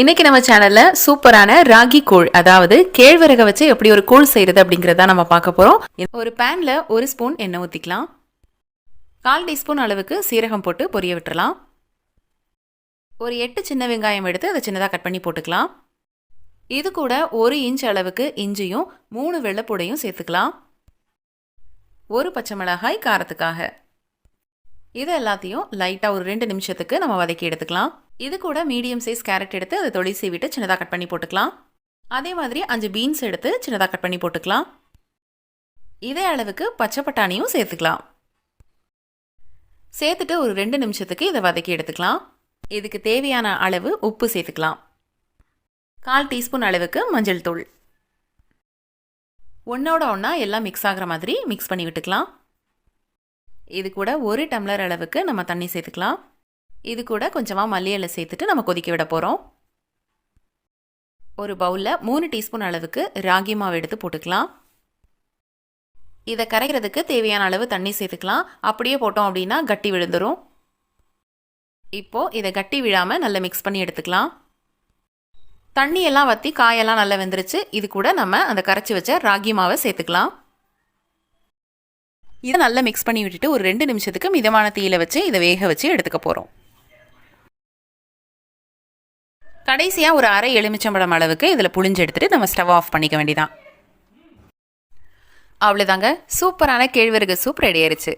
இன்னைக்கு நம்ம சேனல்ல சூப்பரான ராகி கூழ் அதாவது கேழ்வரகை வச்சு எப்படி ஒரு கூழ் செய்யறது அப்படிங்கறத நம்ம பார்க்க போறோம். ஒரு பேன்ல ஒரு ஸ்பூன் எண்ணெய் ஊத்திக்கலாம். கால் டீஸ்பூன் அளவுக்கு சீரகம் போட்டு பொரிய விட்டுறலாம். ஒரு எட்டு சின்ன வெங்காயம் எடுத்து அதை சின்னதாக கட் பண்ணி போட்டுக்கலாம். இது கூட ஒரு இன்ச் அளவுக்கு இஞ்சியும் மூணு வெள்ளைப்பூடையும் சேர்த்துக்கலாம். ஒரு பச்சை மிளகாய் காரத்துக்காக. இது எல்லாத்தையும் லைட்டாக ஒரு ரெண்டு நிமிஷத்துக்கு நம்ம வதக்கி எடுத்துக்கலாம். இது கூட மீடியம் சைஸ் கேரட் எடுத்து அதை தொழில் சீவிட்டு சின்னதாக கட் பண்ணி போட்டுக்கலாம். அதே மாதிரி அஞ்சு பீன்ஸ் எடுத்து சின்னதாக கட் பண்ணி போட்டுக்கலாம். இதே அளவுக்கு பச்சை பட்டாணியும் சேர்த்துக்கலாம். சேர்த்துட்டு ஒரு ரெண்டு நிமிஷத்துக்கு இதை வதக்கி எடுத்துக்கலாம். இதுக்கு தேவையான அளவு உப்பு சேர்த்துக்கலாம். கால் டீஸ்பூன் அளவுக்கு மஞ்சள் தூள். ஒன்றோட ஒன்றா எல்லாம் மிக்ஸ் ஆகிற மாதிரி மிக்ஸ் பண்ணி விட்டுக்கலாம். இது கூட ஒரு டம்ளர் அளவுக்கு நம்ம தண்ணி சேர்த்துக்கலாம். இது கூட கொஞ்சமாக மல்லி இலை சேர்த்துட்டு நம்ம கொதிக்க விட போகிறோம் ஒரு பவுலில் மூணு டீஸ்பூன் அளவுக்கு ராகி மாவு எடுத்து போட்டுக்கலாம். இதை கரைக்கிறதுக்கு தேவையான அளவு தண்ணி சேர்த்துக்கலாம். அப்படியே போட்டோம் அப்படின்னா கட்டி விழுந்துரும். இப்போது இதை கட்டி விழாமல் நல்லா மிக்ஸ் பண்ணி எடுத்துக்கலாம். தண்ணியெல்லாம் வற்றி காயெல்லாம் நல்லா வெந்துருச்சு. இது கூட நம்ம அந்த கரைச்சி வச்ச ராகி மாவை சேர்த்துக்கலாம். இதை நல்லா மிக்ஸ் பண்ணி விட்டுட்டு ஒரு ரெண்டு நிமிஷத்துக்கு மிதமான தீயில வச்சு இதை வேக வச்சு எடுத்துக்க போகிறோம் கடைசியாக ஒரு அரை எலுமிச்சம்பழம் அளவுக்கு இதில் புளிஞ்சு எடுத்துட்டு நம்ம ஸ்டவ் ஆஃப் பண்ணிக்க வேண்டியதான் அவ்வளோதாங்க சூப்பரான கேழ்வரகு சூப் ரெடி ஆயிடுச்சு